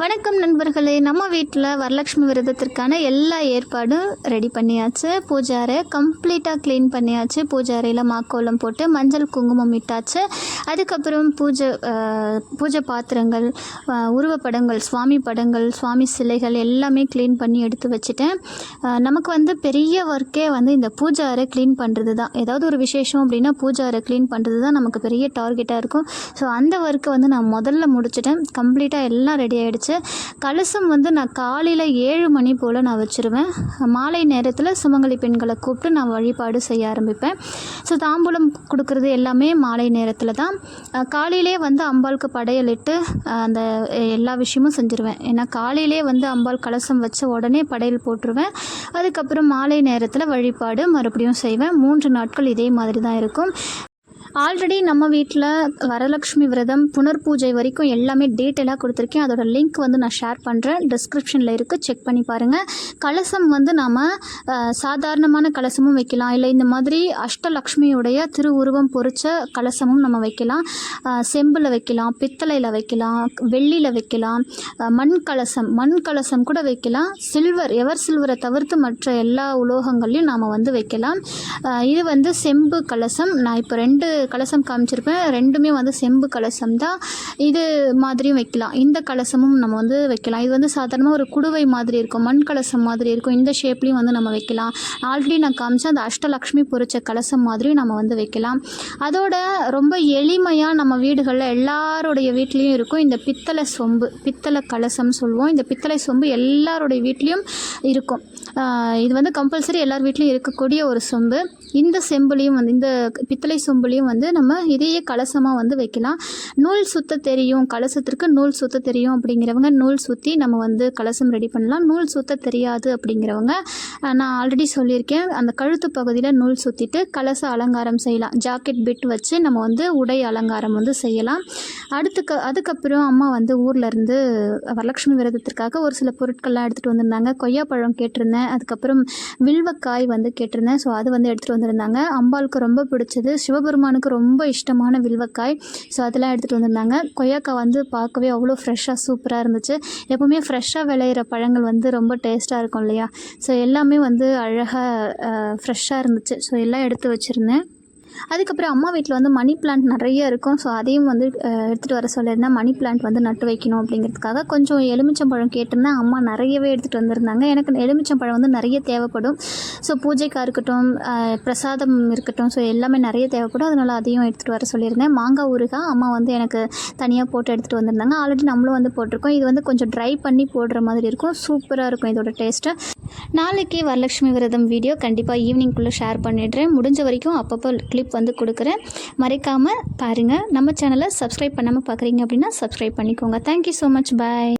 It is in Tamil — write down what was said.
வணக்கம் நண்பர்களே. நம்ம வீட்டில் வரலட்சுமி விரதத்திற்கான எல்லா ஏற்பாடும் ரெடி பண்ணியாச்சு. பூஜை கம்ப்ளீட்டாக க்ளீன் பண்ணியாச்சு. பூஜை அறையில் மாக்கோலம் போட்டு மஞ்சள் குங்குமம் இட்டாச்சு. அதுக்கப்புறம் பூஜை பூஜை பாத்திரங்கள் உருவப்படங்கள் சுவாமி படங்கள் சுவாமி சிலைகள் எல்லாமே க்ளீன் பண்ணி எடுத்து வச்சுட்டேன். நமக்கு வந்து பெரிய ஒர்க்கே வந்து இந்த பூஜை அறை க்ளீன் பண்ணுறது தான் ஏதாவது ஒரு விசேஷம் அப்படின்னா பூஜை அறை க்ளீன் பண்ணுறது தான் நமக்கு பெரிய டார்கெட்டாக இருக்கும். ஸோ அந்த ஒர்க்கை வந்து நான் முதல்ல முடிச்சிட்டேன். கம்ப்ளீட்டாக எல்லாம் ரெடி ஆகிடுச்சு கலசம் வந்து நான் காலையில் ஏழு மணி போல் நான் வச்சுருவேன். மாலை நேரத்தில் சுமங்கலி பெண்களை கூப்பிட்டு நான் வழிபாடு செய்ய ஆரம்பிப்பேன். ஸோ தாம்பூலம் கொடுக்குறது எல்லாமே மாலை நேரத்தில் தான். காலையிலே வந்து அம்பாளுக்கு படையலிட்டு அந்த எல்லா விஷயமும் செஞ்சுருவேன். ஏன்னா காலையிலே வந்து அம்பாள் கலசம் வச்ச உடனே படையல் போட்டுருவேன். அதுக்கப்புறம் மாலை நேரத்தில் வழிபாடு மறுபடியும் செய்வேன். மூன்று நாட்கள் இதே மாதிரி தான் இருக்கும். ஆல்ரெடி நம்ம வீட்டில் வரலட்சுமி விரதம் புனர் பூஜை வரைக்கும் எல்லாமே டீட்டெயிலாக கொடுத்துருக்கேன். அதோட லிங்க் வந்து நான் ஷேர் பண்ணுறேன் டிஸ்கிரிப்ஷனில் இருக்குது செக் பண்ணி பாருங்கள் கலசம் வந்து நாம் சாதாரணமான கலசமும் வைக்கலாம். இல்லை இந்த மாதிரி அஷ்டலக்ஷ்மியுடைய திருவுருவம் பொறிச்ச கலசமும் நம்ம வைக்கலாம். செம்பில் வைக்கலாம் பித்தளையில் வைக்கலாம் வெள்ளியில் வைக்கலாம் மண் கலசம். மண் கலசம் கூட வைக்கலாம். சில்வர் எவர் சில்வரை தவிர்த்து மற்ற எல்லா உலோகங்களையும் நாம் வந்து வைக்கலாம். இது வந்து செம்பு கலசம். நான் இப்போ ரெண்டு கலசம் காமிச்சிருப்பேன். ரெண்டுமே வந்து செம்பு கலசம் தான். இது மாதிரியும் வைக்கலாம். இந்த கலசமும் நம்ம வந்து வைக்கலாம். இது வந்து சாதாரணமாக ஒரு குடுவை மாதிரி இருக்கும். மண் கலசம் மாதிரி இருக்கும். இந்த ஷேப்லேயும் வந்து நம்ம வைக்கலாம். ஆல்ரெடி நான் காமிச்சேன் அந்த அஷ்டலக்ஷ்மி பொறிச்ச கலசம் மாதிரியும் நம்ம வந்து வைக்கலாம். அதோட ரொம்ப எளிமையாக நம்ம வீடுகளில் எல்லாருடைய வீட்லேயும் இருக்கும். இந்த பித்தளை சொம்பு பித்தளை கலசம் சொல்லுவோம். இந்த பித்தளை சொம்பு எல்லாருடைய வீட்லேயும் இருக்கும். இது வந்து கம்பல்சரி எல்லார் வீட்லேயும் இருக்கக்கூடிய ஒரு சொம்பு. இந்த செம்புலையும் வந்து இந்த பித்தளை சொம்புலையும் வந்து நம்ம இதையே கலசமாக வந்து வைக்கலாம். நூல் சுத்த தெரியும். கலசத்திற்கு நூல் சுத்த தெரியும் அப்படிங்கிறவங்க நூல் சுற்றி நம்ம வந்து கலசம் ரெடி பண்ணலாம். நூல் சுத்த தெரியாது அப்படிங்கிறவங்க நான் ஆல்ரெடி சொல்லியிருக்கேன். அந்த கழுத்து பகுதியில் நூல் சுற்றிட்டு கலச அலங்காரம் செய்யலாம். ஜாக்கெட் பிட் வச்சு நம்ம வந்து உடை அலங்காரம் வந்து செய்யலாம். அடுத்துக்கு அதுக்கப்புறம் அம்மா வந்து ஊரில் இருந்து வரலட்சுமி விரதத்திற்காக ஒரு சில பொருட்கள்லாம் எடுத்துகிட்டு வந்திருந்தாங்க. கொய்யாப்பழம் கேட்டிருந்தேன். அதுக்கப்புறம் வில்வக்காய் வந்து கேட்டிருந்தேன். ஸோ அது வந்து எடுத்துகிட்டு வந்திருந்தாங்க. அம்பாளுக்கு ரொம்ப பிடிச்சது. சிவபெருமானுக்கு எனக்கு ரொம்ப இஷ்டமான வில்வக்காய். ஸோ அதெல்லாம் எடுத்துகிட்டு வந்திருந்தாங்க. கொய்யாக்காய் வந்து பார்க்கவே அவ்வளோ ஃப்ரெஷ்ஷாக சூப்பராக இருந்துச்சு. எப்போவுமே ஃப்ரெஷ்ஷாக விளையிற பழங்கள் வந்து ரொம்ப டேஸ்ட்டாக இருக்கும் இல்லையா? ஸோ எல்லாமே வந்து அழகாக ஃப்ரெஷ்ஷாக இருந்துச்சு. ஸோ எல்லாம் எடுத்து வச்சுருந்தேன். அதுக்கப்புறம் அம்மா வீட்டில் வந்து மணி பிளான்ட் நிறைய இருக்கும். ஸோ அதையும் வந்து எடுத்துகிட்டு வர சொல்லியிருந்தேன் மணி பிளான்ட் வந்து நட்டு வைக்கணும் அப்படிங்கிறதுக்காக கொஞ்சம் எலுமிச்சம்பழம் கேட்டிருந்தேன் அம்மா நிறையவே எடுத்துகிட்டு வந்திருந்தாங்க. எனக்கு எலுமிச்சம்பழம் வந்து நிறைய தேவைப்படும். ஸோ பூஜைக்காக இருக்கட்டும் பிரசாதம் இருக்கட்டும் ஸோ எல்லாமே நிறைய தேவைப்படும். அதனால் அதையும் எடுத்துகிட்டு வர சொல்லியிருந்தேன். மாங்காய் ஊறுகாய் அம்மா வந்து எனக்கு தனியாக போட்டு எடுத்துகிட்டு வந்திருந்தாங்க. ஆல்ரெடி நம்மளும் வந்து போட்டிருக்கோம். இது வந்து கொஞ்சம் ட்ரை பண்ணி போடுற மாதிரி இருக்கும். சூப்பராக இருக்கும் இதோட டேஸ்ட்டு நாளைக்கு வரலட்சுமி விரதம் வீடியோ கண்டிப்பாக ஈவினிங்குள்ளே ஷேர் பண்ணிடுறேன். முடிஞ்ச வரைக்கும் அப்பப்போ கிளிப் வந்து கொடுக்குறேன். மறைக்காமல் பாருங்கள் நம்ம சேனலை சப்ஸ்கிரைப் பண்ணாமல் பார்க்குறீங்க அப்படின்னா சப்ஸ்கிரைப் பண்ணிக்கோங்க. Thank you so much bye